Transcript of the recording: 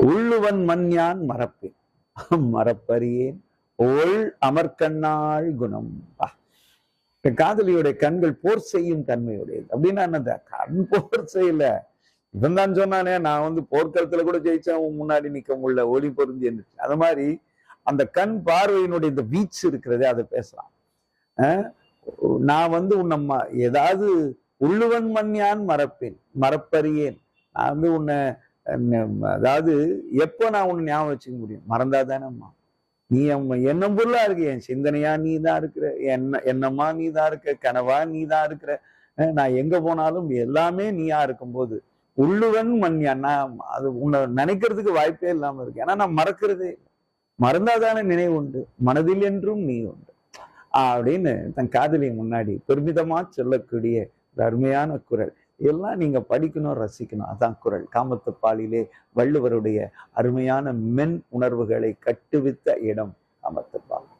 உள்ளுவன் மண்யான் மறப்பேன். மறப்பறியேன். ஒள் அமர்கண்ணாள் குணம். காதலியுடைய கண்கள் போர் செய்யும் தன்மையுடையது. அப்படின்னா என்னது? கண் போர் செய்யல. இவன் தான் சொன்னானே நான் வந்து போர்க்களத்துல கூட ஜெயிச்சேன் முன்னாடி நிக்க முடியல ஒளி பொருந்தி என்று அது மாதிரி அந்த கண் பார்வையினுடைய இந்த வீச்சு இருக்கிறதே அதை பேசலாம். நான் வந்து உன்னை ம- ஏதாவது உள்ளுவன் மண்யான் மறப்பேன். மறப்பறியேன். நான் வந்து உன்னை அதாவது எப்போ நான் உன்னை ஞாபகம் வச்சுக்க முடியும்? மறந்தா தானேம்மா நீ அம்மா எண்ணம் பொருளா இருக்கு? என் சிந்தனையா நீ தான் இருக்கிற என்ன எண்ணமா நீ தான் இருக்க? கனவா நீ தான் இருக்கிற? அஹ், நான் எங்க போனாலும் எல்லாமே நீயா இருக்கும்போது உள்ளுவன் மண் நான் அது உன்னை நினைக்கிறதுக்கு வாய்ப்பே இல்லாம இருக்கு. ஏன்னா நான் மறக்கிறதே மறந்தாதான மறந்தாதானே நினைவு உண்டு. மனதில் என்றும் நீ உண்டு. அப்படின்னு தன் காதலியை முன்னாடி பெருமிதமா சொல்லக்கூடிய அருமையான குரல். எல்லாம் நீங்க படிக்கணும் ரசிக்கணும். அதான் குரல். காமத்து பாலிலே வள்ளுவருடைய அருமையான மென் உணர்வுகளை கட்டுவித்த இடம் காமத்து பால்